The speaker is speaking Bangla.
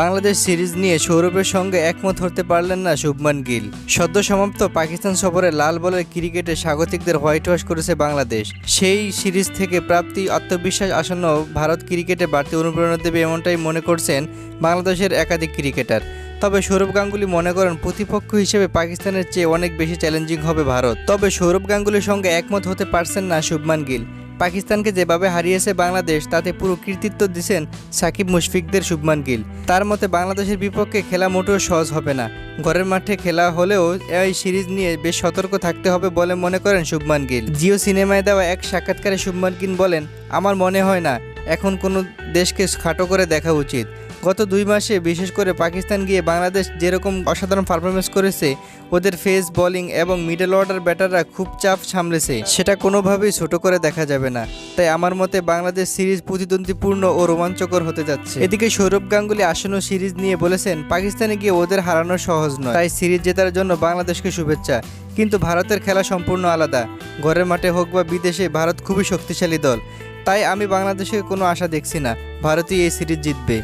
বাংলাদেশ সিরিজ নিয়ে সৌরভের সঙ্গে একমত হতে পারলেন না শুভমান গিল। সদ্য সমাপ্ত পাকিস্তান সফরে লাল বলের ক্রিকেটে স্বাগতিকদের হোয়াইট ওয়াশ করেছে বাংলাদেশ। সেই সিরিজ থেকে প্রাপ্তি, আত্মবিশ্বাস আসন্ন ভারত ক্রিকেটে বাড়তি অনুপ্রেরণা দেবে এমনটাই মনে করছেন বাংলাদেশের একাধিক ক্রিকেটার। তবে সৌরভ গাঙ্গুলি মনে করেন প্রতিপক্ষ হিসেবে পাকিস্তানের চেয়ে অনেক বেশি চ্যালেঞ্জিং হবে ভারত। তবে সৌরভ গাঙ্গুলির সঙ্গে একমত হতে পারছেন না শুভমান গিল। পাকিস্তানকে যেভাবে হারিয়েছে বাংলাদেশ, তাতে পুরো কৃতিত্ব দিচ্ছেন সাকিব মুশফিকদের শুভমান গিল। তার মতে, বাংলাদেশের বিপক্ষে খেলা মোটেও সহজ হবে না। ঘরের মাঠে খেলা হলেও এই সিরিজ নিয়ে বেশ সতর্ক থাকতে হবে বলে মনে করেন শুভমান গিল। জিও সিনেমায় দেওয়া এক সাক্ষাৎকারে শুভমান গিল বলেন, আমার মনে হয় না, এখন কোনো দেশকে খাটো করে দেখা উচিত। গত দুই মাসে বিশেষ করে পাকিস্তান গিয়ে বাংলাদেশ যেরকম অসাধারণ পারফরমেন্স করেছে, ওদের ফেস বোলিং এবং মিডল অর্ডার ব্যাটাররা খুব চাপ সামলেছে। সেটা কোনোভাবেই ছোট করে দেখা যাবে না। তাই আমার মতে বাংলাদেশ সিরিজ প্রতিদ্বন্দ্বীপূর্ণ ও রোমাঞ্চকর হতে যাচ্ছে। এদিকে সৌরভ গাঙ্গুলি আসন্ন সিরিজ নিয়ে বলেছেন, পাকিস্তানে গিয়ে ওদের হারানো সহজ নয়। তাই সিরিজ জেতার জন্য বাংলাদেশকে শুভেচ্ছা। কিন্তু ভারতের খেলা সম্পূর্ণ আলাদা। ঘরের মাঠে হোক বা বিদেশে, ভারত খুবই শক্তিশালী দল। তাই আমি বাংলাদেশে কোনো আশা দেখছি না। ভারতই এই সিরিজ জিতবে।